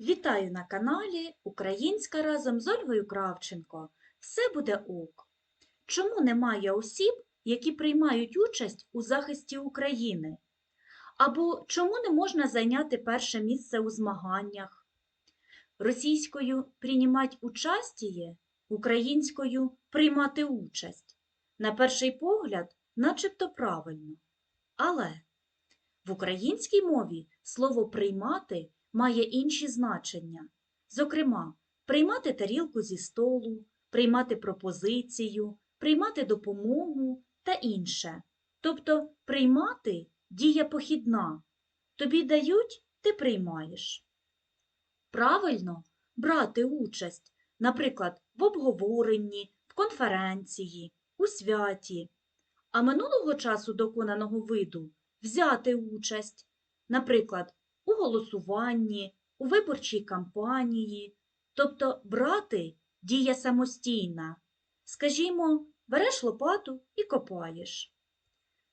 Вітаю на каналі Українська разом з Ольгою Кравченко. Все буде ок. Чому немає осіб, які приймають участь у захисті України? Або чому не можна зайняти перше місце у змаганнях? Російською «приймать участіє», українською приймати участь. На перший погляд, начебто правильно. Але в українській мові слово приймати має інші значення. Зокрема, приймати тарілку зі столу, приймати пропозицію, приймати допомогу та інше. Тобто приймати дія похідна. Тобі дають, ти приймаєш. Правильно брати участь, наприклад, в обговоренні, в конференції, у святі. А минулого часу доконаного виду взяти участь, наприклад, у голосуванні, у виборчій кампанії, тобто брати дія самостійна. Скажімо, береш лопату і копаєш.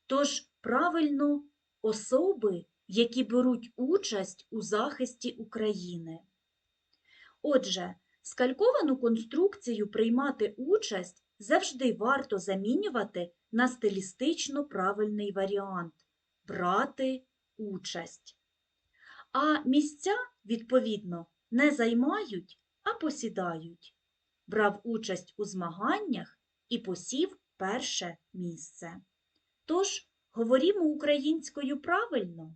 Тож правильно особи, які беруть участь у захисті України. Отже, скальковану конструкцію приймати участь завжди варто замінювати на стилістично правильний варіант брати участь. А місця, відповідно, не займають, а посідають. Брав участь у змаганнях і посів перше місце. Тож, говорімо українською правильно.